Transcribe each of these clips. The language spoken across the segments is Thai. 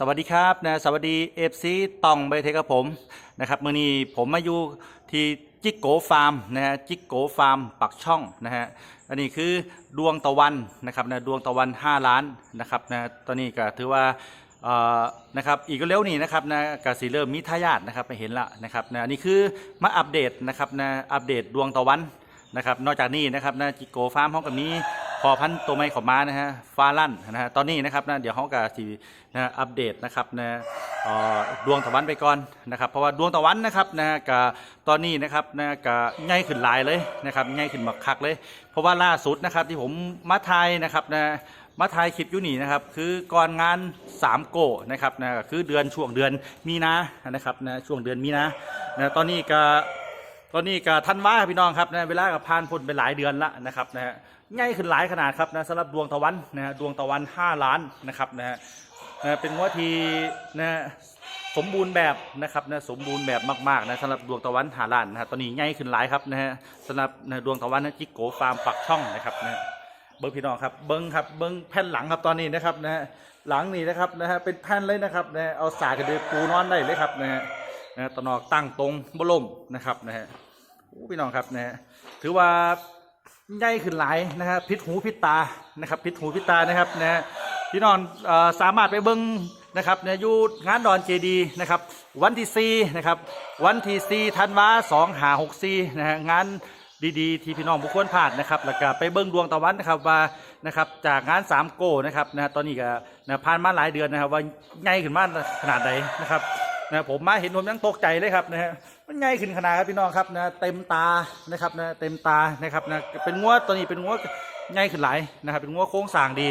สวัสดีครับนะสวัสดีเอฟซีตองใบเทครับผมนะครับมื่อนี้ผมมาอยู่ที่จิกโกฟาร์มนะฮะจิกโกฟาร์มปักช่องนะฮะอันนี้คือดวงตะวันนะครับนะดวงตะวัน 5 ล้านนะครับนะตอนนี้ก็ถือว่าเอ่อนะครับอีกเร็วนี้นะครับนะกสีเริ่มมีทายาทนะครับไปเห็นละนะครับนะอันนี้คือมาอัปเดตนะครับนะอัปเดตดวงตะวันนะครับนอกจากนี้นะครับนะจิกโกฟาร์มเขาก็มีพ อพันตัวใหม่เของม้านะฮะฟาลั่นนะฮะตอนนี้นะครับนะเดี๋ยวเขาก็สีนะอัปเดตนะครับนะดวงตะวันไปก่อนนะครับ เพราะว่าดวงตะวันนะครับนะกับตอนนี้นะครับนะกับง่ายขึ้นหลายเลยนะครับง่ายขึ้นบักคักเลย เพราะว่าล่าสุดนะครับที่ผมมาทายนะครับนะมาทายคลิปอยูนี่นะครับคือก่อนงาน3โกนะครับนะคือเดือนช่วงเดือนมีนานะครับนะช่วงเดือนมีนานะตอนนี้ก็ตอนนี้ก็ท่านว่าพี่น้องครับนะเวลากับผ่านพ้นไปหลายเดือนละนะครับนะ ง่ายขึ้นหลายขนาดครับนะสำหรับดวงตะวันนะฮะดวงตะวัน 5 ล้านนะครับนะฮะนะเป็นงวดที่นะสมบูรณ์แบบนะครับนะสมบูรณ์แบบมากๆนะสำหรับดวงตะวันหาล้านนะฮะตอนนี้ง่ายขึ้นหลายครับนะฮะสำหรับนะดวงตะวันนะจิกโกฟาร์มปักช่องนะครับนะฮะเบิ้งพี่น้องครับเบิ้งครับเบิ้งแผ่นหลังครับตอนนี้นะครับนะฮะหลังนี่นะครับนะฮะเป็นแผ่นเลยนะครับนะฮะเอาสายกระเดือปูนอนได้เลยครับนะฮะนะฮะตะนอกตั้งตรงบล่มนะครับนะฮะพี่น้องครับนะฮะถือว่า ใหญ่ขึ้นหลายนะครับพิษหูพิษตานะครับพิษหูพิษตานะครับนะพี่น้องสามารถไปเบิ้งนะครับเนี่ยอยู่งานดอนเจดีนะครับ วันที่สี่นะครับวันที่สี่ธันวาสองหาหกสี่นะฮะงานดีๆ ที่พี่น้องบุคคลผ่านนะครับแล้วก็ไปเบิ้งดวงตะวันนะครับว่านะครับจากงานสามโก้นะครับนะตอนนี้ก็นะผ่านมาหลายเดือนนะครับว่าใหญ่ขึ้นมากขนาดไหนนะครับ นะผมมาเห็นผมยังตกใจเลยครับนะฮะมันง่ายขึ้นขนาดครับพี่น้องครับนะเต็มตานะครับนะเต็มตานะครับนะเป็นงวดตัวนี้เป็นงวดง่ขึ้นหลายนะครับเป็นงวดโค้งสางดี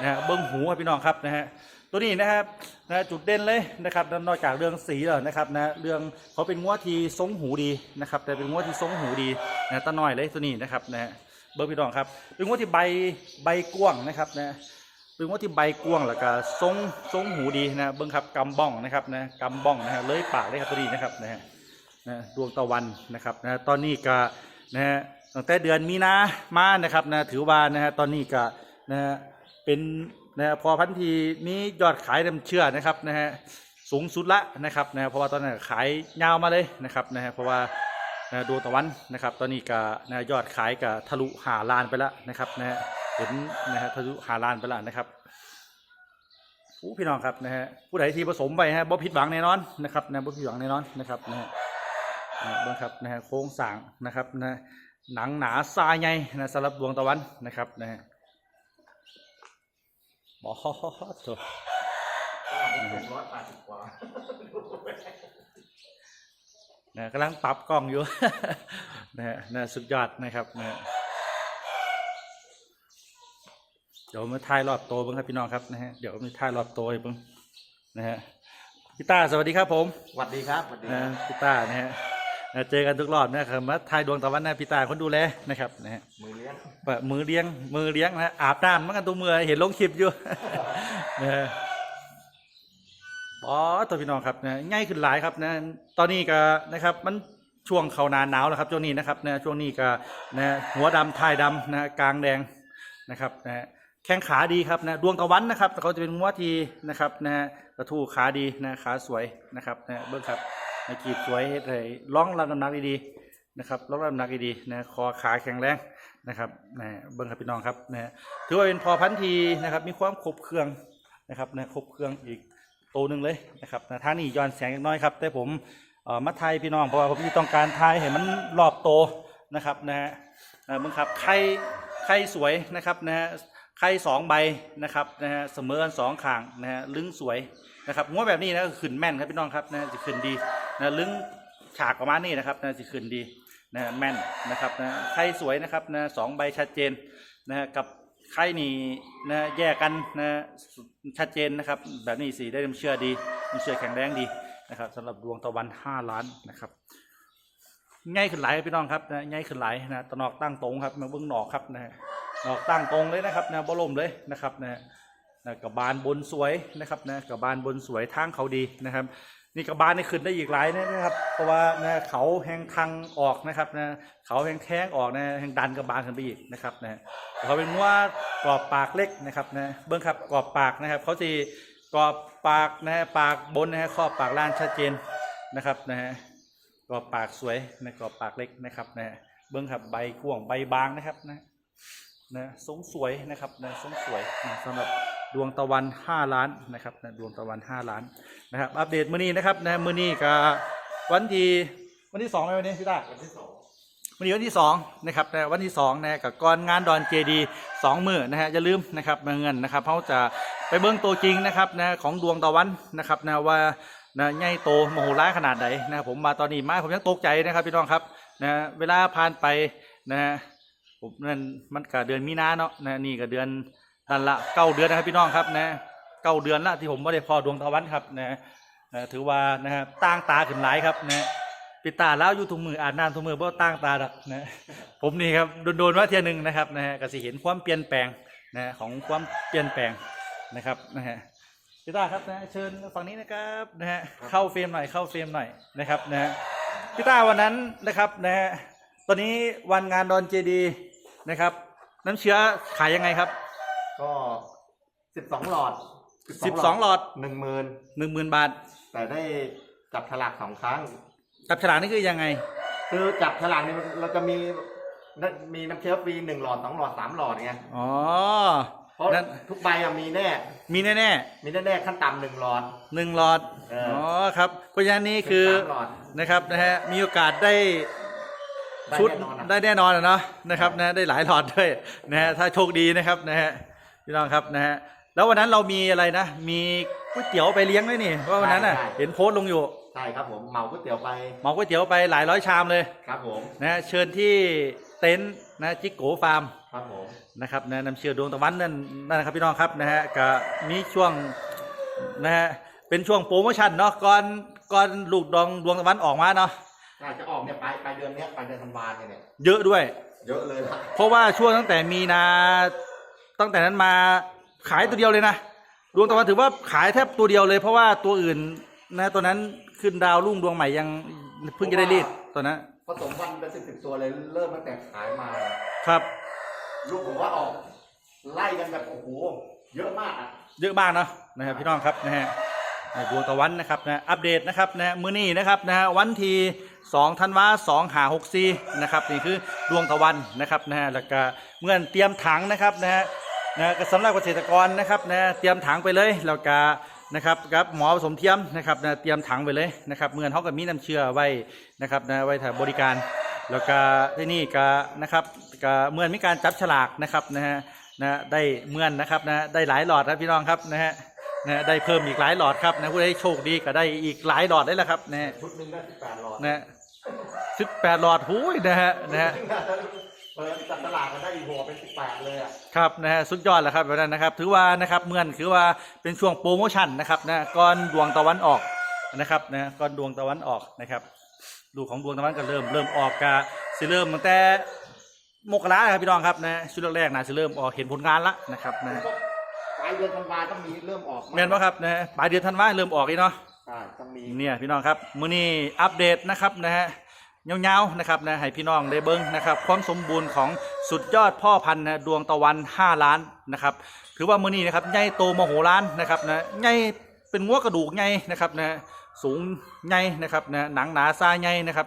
นะฮะเบิ้งหูครับพี่น้องครับนะฮะตัวนี้นะครับนะจุดเด่นเลยนะครับนอกจากเรื่องสีแล้วนะครับนะเรื่องเขาเป็นงวดที่ทรงหูดีนะครับแต่เป็นงวดที่ทรงหูดีนะตาน้อยเลยตัวนี้นะครับนะฮะเบิ้งพี่น้องครับเป็นงวดที่ใบใบกว้างนะครับนะ เป็นว่าที่ใบกวงแล้วก็ทรงทรงหูดีนะเบิ้งครับกำบ้องนะครับนะกำบ้องนะฮะเลยปากเลยครับตัวนี้นะครับนะฮะนะดวงตะวันนะครับนะตอนนี้ก็นะฮะตั้งแต่เดือนมีนามานะครับนะถือว่านะฮะตอนนี้ก็นะฮะเป็นนะฮะพอพันธีนี้ยอดขายน้ำเชื่อนะครับนะฮะสูงสุดละนะครับนะเพราะว่าตอนนั้นขายยาวมาเลยนะครับนะฮะเพราะว่าดวงตะวันนะครับ ตอนนี้ก็นะยอดขายก็ทะลุหาล้านไปแล้วนะครับนะฮะ เห็นนะฮะทะลุหาลานไปแล้วนะครับผู้พี่น้องครับนะฮะผู้ใดที่ผสมไปฮะบ่ผิดหวังแน่นอนนะครับนะบ่ผิดหวังแน่นอนนะครับนะฮะนะเบิ่งครับนะฮะโครงสางนะครับนะหนังหนาทรายใหญ่นะสำหรับดวงตะวันนะครับนะฮะบอสร้อยแปดสิบกว่านะกำลังปรับกล้องอยู่นะฮะนะสุดยอดนะครับนะฮะเดี๋ยวมาถ่ายรอบโตวเบ้างครับพี่น้องครับนะฮะเดี๋ยวมาถ่ายรอบโตวให้เบ้างนะฮะพี่ต้าสวัสดีครับผมสวัสดีครับสวัสดีคนะรับพี่ต้านะฮะนะเจอกันทุกรอบนะครับมาถ่ายดวงตะวันนะพี่ต้าคนดูแลนะครับนะฮะมือเลี้ยงแบบมือเลี้ยงมือเลี้ยงนะอาบน้ำเหมื่อนกันตัวมือเห็นลงคลิปอยู่นะฮะอ๋อตัวพี่น้องครับนะง่ายขึ้นหลายครับนะตอนนี้ก็นะครับมันช่วงเขาหนาหนาวแล้วครับช่วงนี้นะครับนะช่วงนี้ก็นะหัวดำท้ายดำนะกลางแดงนะครับนะ แข้งขาดีครับนะดวงตะวันนะครับเขาจะเป็นงัวทีนะครับนะกระทู้ขาดีนะขาสวยนะครับนะเบิ้งครับนะกีบสวยเฮ็ดให้ร้องรับน้ำหนักดีๆนะครับร้องรับน้ำหนักดีๆนะคอขาแข็งแรงนะครับนะเบิ้งครับพี่น้องครับนะถือว่าเป็นพอพันทีนะครับ มีความครบเครื่องนะครับนะครบเครื่องอีกตัวหนึ่งเลยนะครับนะท่านี้ย้อนแสงเล็กน้อยครับ แต่ผมเอ่อมาไทยพี่น้องเพราะว่าผมต้องการทายให้มันรอบโตนะครับนะฮะนะเบิ้งครับไข่ไข่สวยนะครับนะฮะ ไข่สองใบนะครับนะฮะเสมอกันสองขางนะฮะลึงสวยนะครับงวแบบนี้นะขึ้นแม่นครับพี่น้องครับนะจะขึ้นดีนะลึงฉากประมาณนี้นะครับนะจะขึ้นดีนะแม่นนะครับนะไข่สวยนะครับนะสองใบชัดเจนนะกับไข่นี่นะแยกกันนะชัดเจนนะครับ แบบนี้สีได้น้ำเชื่อดีน้ำเชื่อแข็งแรงดีนะครับสำหรับดวงตะวัน5ล้านนะครับง่ายขึ้นหลายครับพี่น้องครับนะง่ายขึ้นหลายนะตะนอกตั้งตรงครับมาเบื้องหนอกครับนะ หนอกตั้งตรงเลยนะครับนะบ่ลมเลยนะครับนะนะกับบานบนสวยนะครับนะกับบานบนสวยทางเขาดีนะครับ นี่กระบานี่ขึ้นได้อีกหลายนะครับ เพราะว่านะเขาแหงทางออกนะครับนะเขาแหงแท้งออกนะแหงดันกระบาลขึ้นไปอีกนะครับนะเขาเป็นว่ากรอบปากเล็กนะครับนะเบื้องครับกรอบปากนะครับ เขาจะกรอบปากนะปากบนนะฮะครอบปากล่างชัดเจนนะครับนะฮะกรอบปากสวยนะกรอบปากเล็กนะครับนะเบิ้องครับใบกว้างใบบางนะครับนะ นะทรงสวยนะครับนะทรงสวยนะสำหรับดวงตะวัน 5 ล้านนะครับนะดวงตะวัน 5 ล้านนะครับอัปเดตมื้อนี้นะครับนะมื้อนี้ก็วันที่วันที่สองไหมวันนี้พี่ตาวันที่สองวันนี้วันที่สองนะครับนะวันที่สองนะกับก่อนงานดอนเจดีสองมือนะฮะอย่าลืมนะครับมาเงินนะครับเขาจะไปเบิ้งตัวจริงนะครับนะของดวงตะวันนะครับนะว่านะใหญ่โตมโหฬารขนาดไหนนะครับผมมาตอนนี้มาผมยังตกใจนะครับพี่น้องครับนะเวลาผ่านไปนะฮะ ผมนั่นมันก็เดือนมีนาเนาะนะนี่ก็เดือนนั่นละเก้าเดือนนะครับพี่น้องครับนะเก้าเดือนละที่ผมไม่ได้พอดวงตะวันครับนะนะถือว่านะฮะต่างตาขึ้นหลายครับนะปิดตาแล้วอยู่ทุกมืออ่านน้ำทุกมือเพราะตั้งตาดักนะผมนี่ครับโดนๆว่าเทียหนึ่งนะครับนะฮะก็สิเห็นความเปลี่ยนแปลงนะของความเปลี่ยนแปลงนะครับนะฮะพี่ตาครับนะเชิญฝั่งนี้นะครับนะฮะเข้าเฟรมหน่อยเข้าเฟรมหน่อยนะครับนะฮะพี่ตาวันนั้นนะครับนะฮะตอนนี้วันงานดอนเจดี นะครับ น้ำเชื้อขายยังไงครับ ก็สิบสองหลอด12หลอดหนึ่งหมื่นหนึ่งหมื่นบาท แต่ได้จับฉลากสองครั้งกับฉลากนี่คือยังไง คือจับฉลากนี่เราจะมีมีน้ำเชื้อฟรีหนึ่งหลอดสองหลอดสามหลอดไงอ๋อเพราะนั่นทุกใบอะมีแน่ มีแน่มีแน่ๆขั้นต่ำหนึ่งหลอดๆหนึ่งหลอดเอออ๋อ๋อครับเพราะฉะนั้นนี่คือสามหลอดนะครับนะฮะมีโอกาสได้ได้ ชุดแน่นอนอะได้แน่นอนอะเนาะนะครับนะได้หลายหลอดด้วยนะฮะถ้าโชคดีนะครับนะฮะพี่น้องครับนะฮะแล้ววันนั้นเรามีอะไรนะ มีก๋วยเตี๋ยวไปเลี้ยงด้วยนี่ว่าวันนั้นน่ะ เห็นโพสต์ลงอยู่ใช่ครับผมเหมาก๋วยเตี๋ยวไปเหมาก๋วยเตี๋ยวไปหลายร้อยชามเลยครับผมนะฮะเชิญที่เต็นท์นะจิกโกฟาร์มครับผมนะครับนะนำเชื่อดวงตะวันนั่นนั่นนะครับพี่น้องครับนะฮะก็มีช่วงนะฮะเป็นช่วงโปรโมชั่นเนาะก่อนก่อนลูกดองดวงตะวันออกมาเนาะ อาจจะออกเนี่ยปลายปลายเดือนเนี้ยปลายเดือนธันวาเนี่ยเนี่ยเยอะด้วย เยอะเลยละเพราะว่าช่วงตั้งแต่มีนา ตั้งแต่นั้นมาขายตัวเดียวเลยนะดวงตะวันถือว่าขายแทบตัวเดียวเลย เพราะว่าตัวอื่นนะตัวนั้นขึ้นดาวรุ่งดวงใหม่ยังเพิ่งจะได้รีดตัวนั้นผสมพันธุ์เป็นสิบสิบตัวเลยเริ่มตั้งแต่ขายมาครับ ลูกผมว่าออก ไล่กันแบบโอ้โหเยอะมากอะเยอะมากเนาะนะครับพี่น้องครับนะฮะดวงตะวันนะครับนะอัปเดตนะครับนะมื้อนี้นะครับนะวันที่ 2ธันวาสองหาหกสี่นะครับนี่คือดวงตะวันนะครับนะฮะแล้วก็เมื่อนเตรียมถังนะครับนะฮะนะสำหรับเกษตรกรนะครับนะเตรียมถังไปเลยแล้วก็นะครับกับหมอผสมเทียมนะครับนะเตรียมถังไปเลยนะครับเมื่อนเขาก็มีน้ำเชื่อไว้นะครับนะไว้ถ่ายบริการ แล้วก็ที่นี่ก็นะครับก็เมื่อนมีการจับฉลากนะครับนะฮะนะได้เมื่อนนะครับนะได้หลายหลอดครับพี่น้องครับนะฮะ นะได้เพิ่มอีกหลายหลอดครับนะผู้ใดโชคดีก็ได้อีกหลายหลอดได้แล้วครับนะฮะชุดหนึ่งได้สิบแปดหลอดนะสิบแปดหลอดหูยนะฮะนะฮะเปิดจับตลาดกันได้อีกหัวเป็นสิบแปดเลยอะครับนะฮะสุดยอดแล้วครับแบบนั้นนะครับ ถือว่านะครับเมื่อนถือว่าเป็นช่วงโปรโมชั่นนะครับนะก่อนดวงตะวันออกนะครับนะก่อนดวงตะวันออกนะครับลูกของดวงตะวันก็เริ่มเริ่มออกกะสิเริ่มตั้งแต่มกราครับพี่น้องครับนะชุดแรกๆนะสิเริ่มออกเห็นผลงานละนะครับนะป ลายเดือนธันวาต้องมีเริ่มออกแม่นว่าครับนะปลายเดือนธันวาเริ่มออกอีกเนาะใช่ต้องมีเนี่ยพี่น้องครับมื้อนี้อัปเดตนะครับนะฮะยาวๆนะครับนะให้พี่น้องได้เบิ้งนะครับความสมบูรณ์ของสุดยอดพ่อพันธุ์นะดวงตะวัน 5 ล้านนะครับถือว่ามื้อนี้นะครับใหญ่โตมโหฬารนะครับนะใหญ่เป็นงัวกระดูกใหญ่นะครับนะสูงใหญ่นะครับนะหนังหนาซาใหญ่นะครับ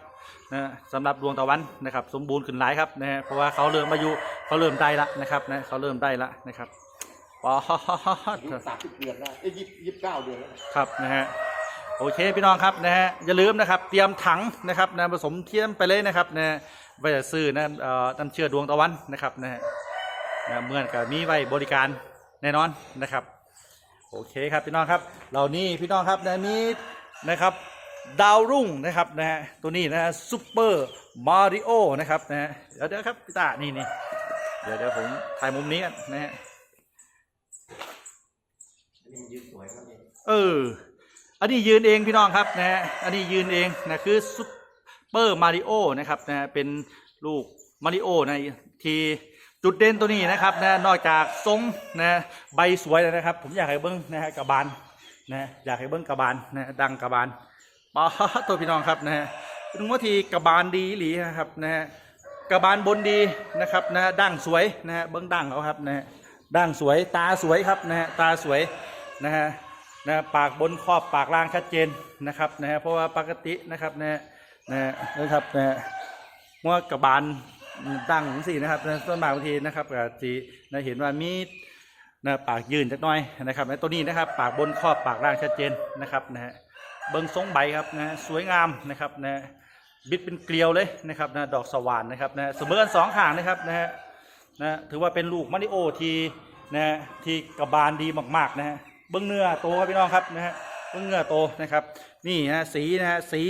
นะสำหรับดวงตะวันนะครับ สมบูรณ์ขึ้นหลายครับนะฮะเพราะว่าเขาเริ่มมาอยู่เขาเริ่มได้ละนะครับนะเขาเริ่มได้ละนะครับ ป๊อดยี่สามสิบเดือนแล้วเอ้ยยี่ยี่สิบเก้าเดือนแล้วครับนะฮะโอเคพี่น้องครับนะฮะอย่าลืมนะครับ เตรียมถังนะครับนะผสมเทียมไปเลยนะครับนะไว้จะซื้อนะเอ่อน้ำเชื่อดวงตะวันนะครับนะฮะนะเมื่อนกับมีไว้บริการแน่นอนนะครับ โอเคครับพี่น้องครับ เหล่านี้พี่น้องครับนะมีนะครับดาวรุ่งนะครับนะฮะตัวนี้นะฮะซูเปอร์มาริโอนะครับนะฮะเดี๋ยวเดี๋ยวครับพี่ตานี่นี่เดี๋ยวเดี๋ยวผมถ่ายมุมนี้กันนะฮะ อันนี้มันยืนสวยครับนี่ เออ อันนี้ยืนเองพี่น้องครับนะฮะอันนี้ยืนเองนะคือซุปเปอร์มาริโอนะครับนะเป็นลูกมาริโอนะที่จุดเด่นตัวนี้นะครับนะนอกจากทรงนะใบสวยแล้วนะครับ ผมอยากให้เบิ้งนะฮะกระบาลนะอยากให้เบิ้งกระบาลนะดังกระบาลป้าตัวพี่น้องครับนะฮะเป็นว่าทีกระบาลดีหลีนะครับนะฮะกระบาลบนดีนะครับนะดังสวยนะฮะเบิ้งดังเขาครับนะฮะดังสวยตาสวยครับนะฮะตาสวย นะฮะนะปากบนครอบปากล่างชัดเจนนะครับนะฮะเพราะว่าปกตินะครับนะฮะนะนะครับนะฮะหัวกระบาลตั้งสี่นะครับนะส่วนมากบางทีนะครับก็จีนะเห็นว่ามีนะปากยืนจักน่อยนะครับนะตัวนี้นะครับปากบนครอบปากล่างชัดเจนนะครับนะฮะเบิ้งทรงใบครับนะสวยงามนะครับนะบิดเป็นเกลียวเลยนะครับนะดอกสว่านนะครับนะเสมอกันสองขางนะครับนะฮะนะถือว่าเป็นลูกมาริโอทีนะฮะที่กระบาลดีมากๆนะฮะ เบื้องเนื้อโตครับพี่น้องครับนะฮะเบื้องเนื้อโตนะครับ นี่ฮะสีนะฮะสี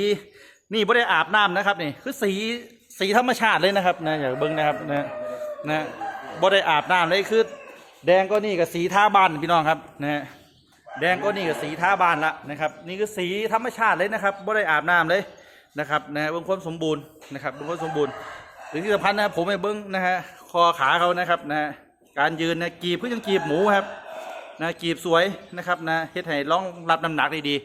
นี่ไม่ได้อาบน้ำนะครับนี่คือสีสีธรรมชาติเลยนะครับนะอย่าเบิ้งนะครับนะนะบ่ได้อาบน้ำเลยคือ แดงก็นี่กับสีท่าบานพี่น้องครับนะฮะแดงก็นี่กับสีท่าบานละนะครับ นี่คือสีธรรมชาติเลยนะครับบ่ได้อาบน้ำเลยนะครับนะเบื้องความสมบูรณ์นะครับเบื้องความสมบูรณ์หรือที่สำคัญนะผมไปเบื้องนะฮะคอขาเขานะครับนะการยืนนะกีบเพื่อยังกีบหมูครับ นะกีบสวยนะครับนะเฮ็ดให้ร่องรับน้ำหนักได้ดี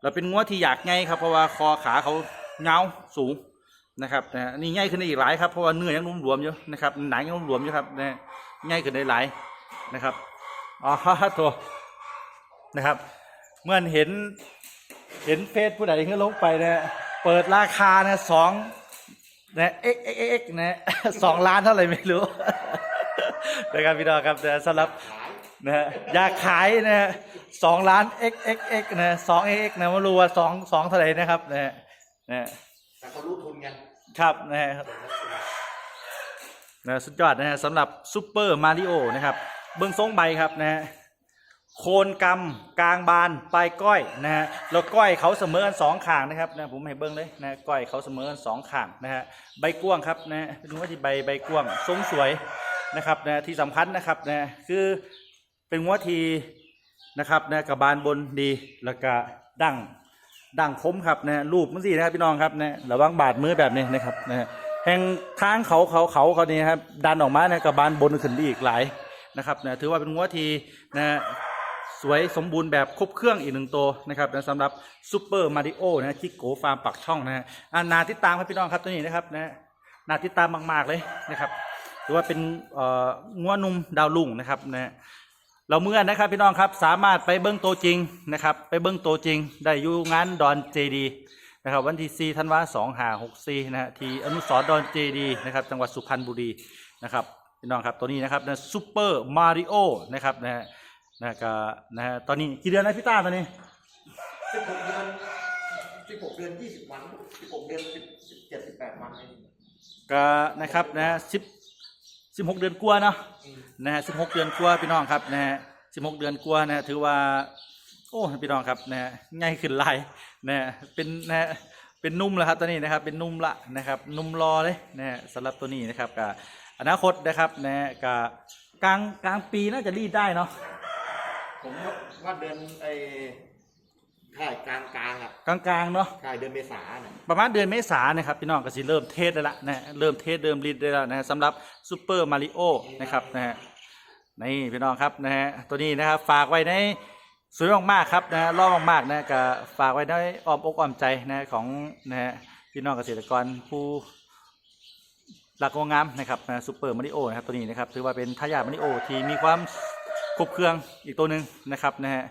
เราเป็นงัวที่อยากไงครับเพราะว่าคอขาเขาเงาสูงนะครับนะนี่ง่ายขึ้นได้อีกหลายครับเพราะว่าเนื้อยังนุ่มหลวมอยู่นะครับหนังยังนุ่มหลวมอยู่ครับนะง่ายขึ้นได้หลายนะครับอ๋อตัวนะครับ เมื่อเห็นเห็นเฟซผู้ใดขึ้นลงไปนะเปิดราคานะสองนะเอ็กเอ็กเอ็กนะสองล้านเท่าไหร่ไม่รู้นะครับพี่ดอครับแต่สำหรับ นะฮะอยากขายนะฮะสองล้าน x x x นะสอง x x นะไม่รู้ว่าสองสองเท่าไหร่นะครับนะฮะนะฮะแต่เขารู้ทุนกันครับนะฮะนะสุดยอดนะฮะสำหรับซูเปอร์มาริโอนะครับเบื้องทรงใบครับนะฮะโคนกำกลางบานปลายก้อยนะฮะแล้วก้อยเขาเสมอกันสองข้างนะครับนะผมให้เบิ้งเลยนะก้อยเขาเสมอกันสองข้างนะฮะใบกว้างครับนะฮะดูว่าที่ใบใบกว้างทรงสวยนะครับนะที่สำคัญนะครับนะคือ เป็นหัวทีนะครับนะกับบานบนดีแล้วก็ดั้งดั่งคมครับนะรูปมันสินะครับพี่น้องครับนะระวังบาดมือแบบนี้นะครับนะแห่งทางเขาเขาเขาเขานี่ครับดันออกมานะกับบานบนขึ้นได้อีกหลายนะครับนะถือว่าเป็นงัวทีนะสวยสมบูรณ์แบบครบเครื่องอีกหนึ่งตัวนะครับนะสำหรับซูเปอร์มาริโอนะจิโกฟาร์มปักช่องนะฮะอ่านาติดตามครับพี่น้องครับตัวนี้นะครับนะนาติดตามมาก ๆเลยนะครับถือว่าเป็นเอ่องัวหนุ่มดาวลุ่งนะครับนะ เราเมื่อนะครับพี่น้องครับสามารถไปเบิ้งตัวจริงนะครับ ไปเบิ้งตัวจริง ได้อยู่งานดอนเจดีนะครับ วันที่4ธันวาสองหาหกสี่นะฮะที่อนุสรณ์ดอนเจดีนะครับจังหวัดสุพรรณบุรีนะครับพี่น้องครับตัวนี้นะครับนะซูเปอร์มาริโอนะครับนะฮะนะก็นะฮะตอนนี้กี่เดือนนะพี่ต้าตอนนี้สิบหกเดือนสิบหกเดือนยี่สิบวันสิบหกเดือนสิบสิบเจ็ดสิบแปดวันเองก็นะครับนะสิบ สิบหกเดือนกว่าเนาะนะฮะสิบหกเดือนกว่าพี่น้องครับนะฮะสิบหกเดือนกว่านะฮะถือว่า โอ้พี่น้องครับนะฮะง่ายขึ้นหลายนะฮะเป็นนะฮะเป็นนุ่มแล้วครับตัวนี้นะครับ เป็นนุ่มละนะครับ นุ่มรอเลยนะฮะสำหรับตัวนี้นะครับกับอนาคตนะครับนะฮะกับกลางกลางปีน่าจะรีดได้เนาะผมว่าเดือนไอ ถ่ายกลางกลางๆอะกลางกลางๆเนาะถ่ายเดือนเมษาเนี่ยประมาณเดือนเมษายนนะครับพี่น้องก็สิเริ่มเทสได้ละนะฮะเริ่มเทสเริ่มรีดได้แล้วนะฮะสำหรับซูเปอร์มาริโอนะครับนะฮะนี่พี่น้องครับนะฮะตัวนี้นะครับฝากไว้ในสวยมากๆครับนะฮะรอบมากๆนะก็ฝากไว้ในอ้อมอกอ้อมใจนะของนะฮะพี่น้องเกษตรกรผู้รักงงามนะครับนะซูเปอร์มาริโอนะครับตัวนี้นะครับถือว่าเป็นทายาทมาริโอที่มีความครบเครื่องอีกตัวหนึ่งนะครับนะฮะ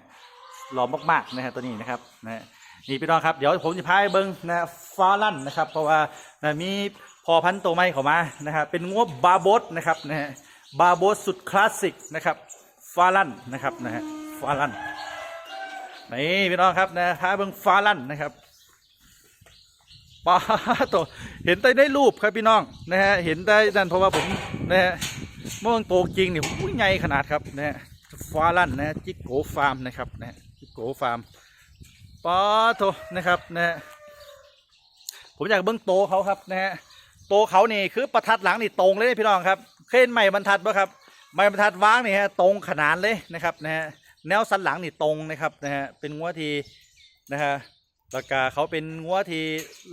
หล่อมากๆนะฮะตัวนี้นะครับนะนี่พี่น้องครับเดี๋ยวผมจะพาไปเบิ้งนะฟาลั่นนะครับ เพราะว่านะมีพอพันตัวใหม่เข้ามานะครับเป็นงวบบาโบสนะครับนะฮะบาโบสสุดคลาสสิกนะครับฟาลั่นนะครับนะฮะฟาลั่นนี่พี่น้องครับนะพาเบิ้งฟาลั่นนะครับป้าตัวเห็นแต่ในรูปครับพี่น้องนะฮะเห็นได้นั่นเพราะว่าผมนะฮะเมื่อมันโตจริงเนี่ยอุ้ยใหญ่ขนาดครับนะฮะฟาลั่นนะจิกโกฟาร์มนะครับนะฮะ โกฟาร์มปอโทนะครับนะฮะผมอยากเบิ้งโตเขาครับนะฮะโตเขานี่คือประทัดหลังนี่ตรงเลยนะพี่น้องครับเคยเห็นใหม่บรรทัดปะครับใหม่บรรทัดวางนี่ฮะตรงขนานเลยนะครับนะฮะแนวสันหลังนี่ตรงนะครับนะฮะเป็นงัวทีนะฮะแล้วก็เขาเป็นงัวที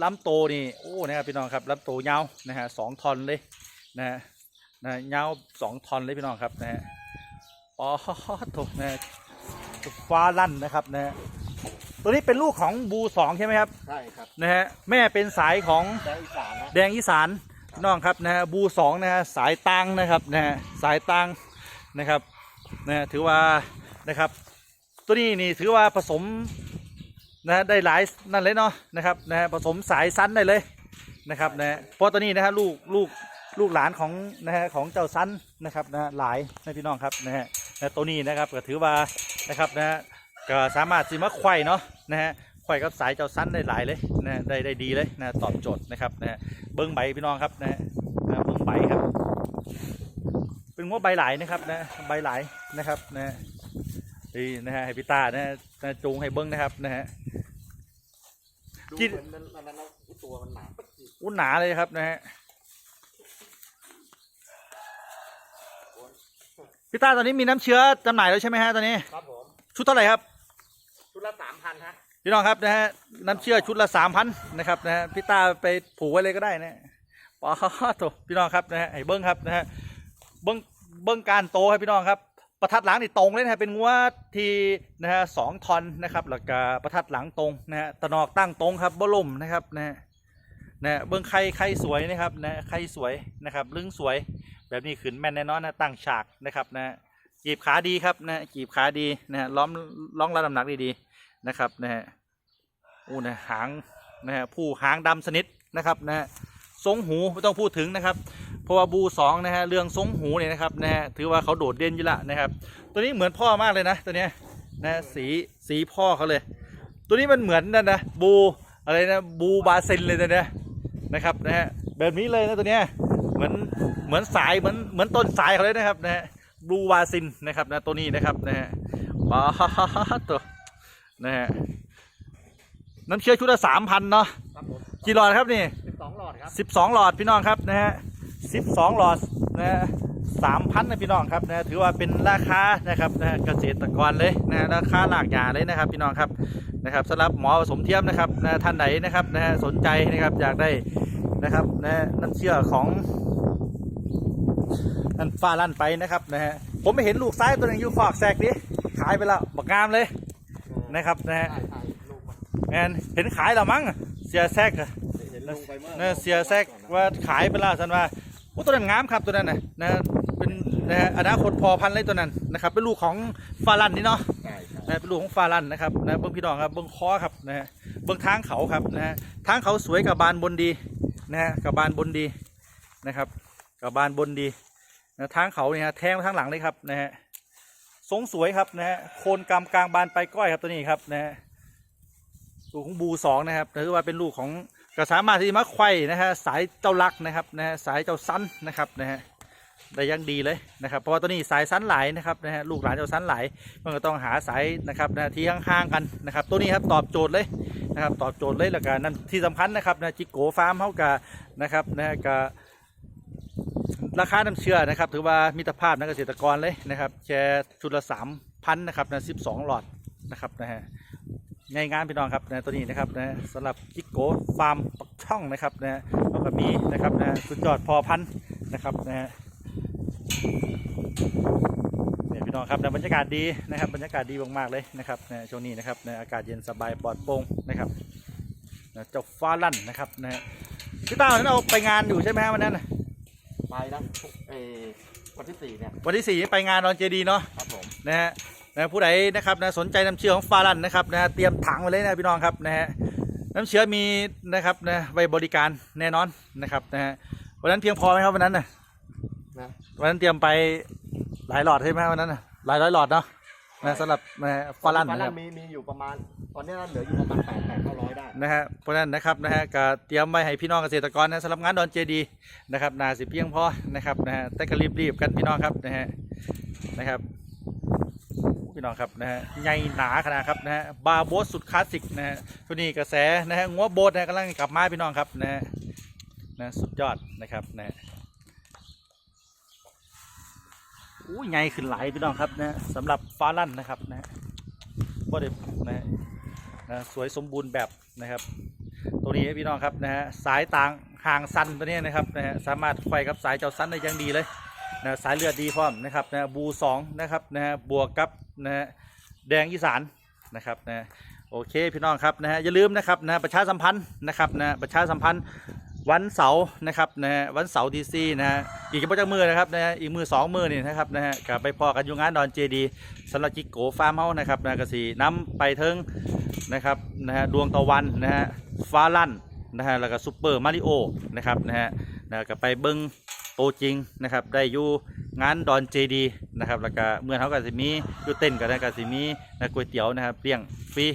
ล้ำโตนี่โอ้นะครับพี่น้องครับล้ำโตยาวนะฮะสองทอนเลยนะฮะนะยาวสองทอนเลยพี่น้องครับนะฮะปอโทนะ ฟ้าลั่นนะครับนะฮะตัวนี้เป็นลูกของบูสองใช่ไหมครับใช่ครับนะฮะแม่เป็นสายของแดงอีสานนะแดงอีสานพี่น้องครับนะฮะบูสองนะฮะสายตังนะครับนะฮะสายตังนะครับนะฮะถือว่านะครับ ตัวนี้นี่ถือว่าผสมนะได้หลายนั่นเลยเนาะนะครับนะฮะผสมสายซันได้เลยนะครับนะฮะเพราะตัวนี้นะฮะลูกลูกลูกหลานของนะฮะของเจ้าซันนะครับนะฮะหลายนะพี่น้องครับนะฮะนะตัวนี้นะครับก็ถือว่า นะครับนะฮะก็สามารถสิมาไขว้เนาะนะฮะไขว้กับสายเจ้าซันได้หลายเลยนะฮะได้ได้ดีเลยนะตอบโจทย์นะครับนะฮะเบิ้งใบพี่น้องครับนะฮะนะเบิ้งใบครับ เป็นงวใบหลายนะครับนะใบหลายนะครับนะฮะนี่นะฮะให้พี่ตานะฮะนะจูงให้เบิ้งนะครับนะฮะดูที่เหมือนมันมันมันตัวมันหนาปึ๊กอีกอุ้นหนาเลยครับนะฮะพี่ตาตอนนี้มีน้ำเชื้อจำหน่ายแล้วใช่ไหมฮะตอนนี้ครับผม ชุดเท่าไหร่ครับ ชุดละสามพันฮะพี่น้องครับนะฮะน้ำเชื่อชุดละสามพันนะครับนะฮะพี่ตาไปผูกไว้เลยก็ได้นะปอโถพี่น้องครับนะฮะไอ้เบิ้งครับนะฮะเบิ้งเบิ้งการโตครับพี่น้องครับ ประทัดหลังนี่ตรงเลยนะฮะเป็นงัวที่นะฮะสองทอนนะครับแล้วก็ประทัดหลังตรงนะฮะตะนอกตั้งตรงครับบ่ล่มนะครับนะฮะนะฮะเบิ้งไข่ไข่สวยนะครับนะไข่สวยนะครับลึงสวยแบบนี้ขึ้นแม่นแน่นอนนะตั้งฉากนะครับนะฮะ กีบขาดีครับนะกีบขาดีนะฮะล้อมล้องระดับน้ำหนักดีๆนะครับนะฮะอู้นะหางนะฮะผู้หางดำสนิทนะครับนะฮะทรงหูไม่ต้องพูดถึงนะครับเพราะว่าบูสองนะฮะเรื่องทรงหูเนี่ยนะครับนะฮะถือว่าเขาโดดเด่นอยู่ละนะครับ ตัวนี้เหมือนพ่อมากเลยนะตัวเนี้ยนะสีสีพ่อเขาเลย ตัวนี้มันเหมือนนั่นนะบูอะไรนะบูบาเซนเลยนะเนี่ยนะครับนะฮะแบบนี้เลยนะตัวเนี้ยเหมือนเหมือนสายเหมือนเหมือนต้นสายเขาเลยนะครับนะฮะ บูบาซินนะครับนะตัวนี้นะครับนะฮะบ้าตัวนะฮะน้ำเชื้อชุดละสามพันเนาะครับผมกี่หลอดครับนี่สิบสองหลอดครับสิบสองหลอดพี่น้องครับนะฮะสิบสองหลอดนะฮะสามพันนะพี่น้องครับนะถือว่าเป็นราคานะครับนะฮะเกษตรกรเลยนะฮะราคาหลากหยาเลยนะครับ พี่น้องครับนะครับสำหรับหมอผสมเทียมนะครับนะท่านไหนนะครับนะฮะสนใจนะครับอยากได้นะครับนะฮะน้ำเชื่อของ นั่นฟ้าลั่นไปนะครับนะฮะผมไม่เห็นลูกซ้ายตัวหนึงอยู่ขวากแซกดิขายไปแล้วบักงามเลยนะครับนะฮะใช่ใช่ลูกมันแมนเห็นขายแล้วมั้งเสียแซกอะ เห็นลูกไปเมื่อนะเสียแซกว่าขายไปแล้วสันว่าโอ้ตัวนั้นงามครับตัวนั้นนะนะเป็นนะฮะอนาคตพอพันธุ์เลยตัวนั้นนะครับเป็นลูกของฟาลันนี่เนาะใช่ใช่นะเป็นลูกของฟาลันนะครับนะเบิ้งพี่น้องครับเบิ้งคอครับนะฮะเบิ้งทางเขาครับนะฮะทางเขาสวยกับบานบนดีนะฮะกับบานบนดีนะครับกับบานบนดี นะทางเขาเนี่ยฮะแทงทางหลังเลยครับนะฮะทรงสวยครับนะฮะโคนกำกลางบานไปลายก้อยครับตัวนี้ครับนะฮะลูกของบูสองนะครับถือว่าเป็นลูกของก็สามารถที่จะมาไขว้นะฮะสายเจ้าลักนะครับนะฮะสายเจ้าสั้นนะครับนะฮะได้ยังดีเลยนะครับเพราะว่าตัวนี้สายสั้นหลายนะครับนะฮะลูกหลานเจ้าสั้นหลายมันก็ต้องหาสายนะครับนะที่ห่างๆกันนะครับ ตัวนี้ครับตอบโจทย์เลยนะครับตอบโจทย์เลยแล้วกันนั่นที่สำคัญนะครับนะจิโกฟาร์มเขากับนะครับนะฮะกับ ราคาน้ำเชื่อนะครับ ถือว่ามิตรภาพนักเกษตรกรเลยนะครับแชร์ชุดละสามพันนะครับนะสิบสองหลอดนะครับนะฮะในงานพี่น้องครับนะตัวนี้นะครับนะสำหรับจิกโก้ฟาร์มปักช่องนะครับนะแล้วก็มีนะครับนะสุดยอดพอพันนะครับนะฮะเนี่ยพี่น้องครับนะบรรยากาศดีนะครับ บรรยากาศดีมากๆเลยนะครับนะช่วงนี้นะครับนะอากาศเย็นสบายปลอดโปร่งนะครับนะเจ้าฟ้าลั่นนะครับนะพี่ต้าวันนั้นเราไปงานอยู่ใช่ไหมฮะวันนั้นนะ ไปนะเออวันที่สี่เนี่ยวันที่สี่ไปงานนอนเจดีเนาะครับผมนะฮะนะผู้ใดนะครับนะสนใจน้ำเชื้อของฟารันนะครับนะเตรียมถังไว้เลยนะพี่น้องครับนะฮะน้ำเชื้อมีนะครับนะไว้บริการแน่นอนนะครับนะฮะวันนั้นเพียงพอไหมครับวันนั้นนะนะวันนั้นเตรียมไปหลายหลอดใช่ไหมวันนั้นนะหลายร้อยหลอดเนาะนะสำหรับนะฟารันฟานะลัคนรับมีมีอยู่ประมาณ ตอนนี้เหลืออยู่ประมาณแปดแปดเก้าร้อยได้ นะฮะเพราะนั้นนะครับนะฮะก็เตรียมไว้ให้พี่น้องเกษตรกรนะสำหรับงานดอนเจดีนะครับนาสิเพียงพอนะครับนะฮะแต่ก็รีบๆกันพี่น้องครับนะฮะนะครับพี่น้องครับนะฮะใหญ่หนาขนาดครับนะฮะบาโบสสุดคลาสสิกนะฮะตัวนี้กระแสนะฮะงัวโบสนะกำลังกลับมาพี่น้องครับนะฮะนะสุดยอดนะครับนะฮะอู้ใหญ่ขึ้นหลายพี่น้องครับนะฮะสำหรับฟ้าลั่นนะครับนะฮะบ่ได้นะ นะสวยสมบูรณ์แบบนะครับตัวนี้พี่น้องครับนะฮะสายต่างห่างสั้นตัวนี้นะครับนะฮะสามารถไฟครับสายเจ้าสั้นได้ยังดีเลยนะสายเลือดดีพร้อมนะครับนะบูสองนะครับนะฮะบวกกับนะฮะแดงอีสานนะครับนะโอเคพี่น้องครับนะฮะอย่าลืมนะครับนะประชาสัมพันธ์นะครับนะประชาสัมพันธ์ วันเสาร์นะครับนะฮะวันเสาร์ดีซีนะฮะอีกประจักมือนะครับนะฮะอีกมือสองมือนี่นะครับนะฮะกับไปพอกันอยู่งานดอนเจดีสำหรับจิโกฟาร์มเฮานะครับนะกสีน้ำไปเทิงนะครับนะฮะดวงตะวันนะฮะฟ้าลั่นนะฮะแล้วก็ซูเปอร์มาริโอนะครับนะฮะนะก็ไปเบิ้งโตจริงนะครับได้อยู่งานดอนเจดีนะครับแล้วก็เมื่อเขาก็สิมีอยู่เต้นกันนะก็สิมีนะก๋วยเตี๋ยวนะครับเปรี้ยงฟรี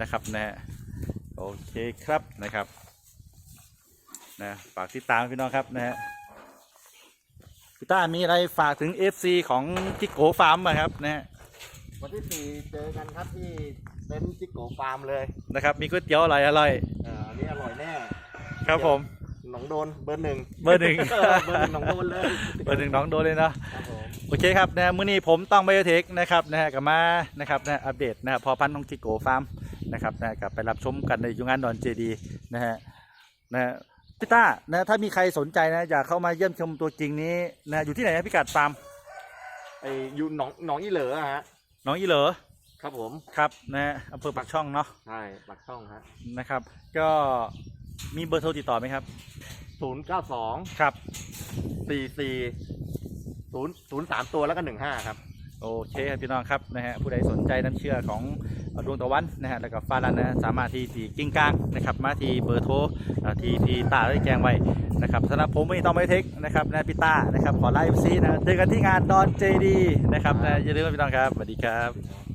นะครับนะฮะโอเคครับนะครับ นะฝากติดตามพี่น้องครับนะฮะพี่ต้ามีอะไรฝากถึง FC ของจิโกฟาร์มไหมครับนะฮะวันที่สี่เจอกันครับที่เต็นท์จิโกฟาร์มเลยนะครับ มีก๋วยเตี๋ยวอร่อยอร่อยเอออันนี้อร่อยแน่ครับผมหนองโดนเบอร์หนึ่งเบอร์หนึ่งเบอร์หนึ่งหนองโดนเลยเบอร์หนึ่งน้องโดนเลยนะครับผม โอเคครับนะมื้อนี้ผมต้องไบโอเทคนะครับนะฮะกับมานะครับนะอัปเดตนะฮะพอพันธุ์ของจิโกฟาร์มนะครับนะกับไปรับชมกันในยุงานดอนเจดีนะฮะนะฮะ พี่ต้านะถ้ามีใครสนใจนะอยากเข้ามาเยี่ยมชมตัวจริงนี้นะอยู่ที่ไหนนะพี่กัดฟาร์มไออยู่หนองหนองอีเหลืออะฮะน้องอีเหลอครับผมครับนะฮะอำเภอปากช่องเนาะใช่ปากช่องฮะนะครับ ก็มีเบอร์โทรติดต่อไหมครับศูนย์เก้าสองครับสี่สี่ศูนย์ศูนย์สามตัวแล้วก็หนึ่งห้าครับ โอเคครับพี่น้องครับนะฮะผู้ใดสนใจน้ำเชื่อของดวงตะวันนะฮะแล้วก็ฟ้าลันนะฮะสามารถที่ที่กิ้งกลางนะครับมาที่เบอร์โทรอ่ที่ที่ตาได้แจ้งไว้นะครับสำหรับผมไม่ต้องไปเทคนะครับนะพี่ตานะครับขอไลฟ์ซีนะเจอกันที่งานดอนเจดีนะครับนะอย่าลืมพี่น้องครับสวัสดีครับ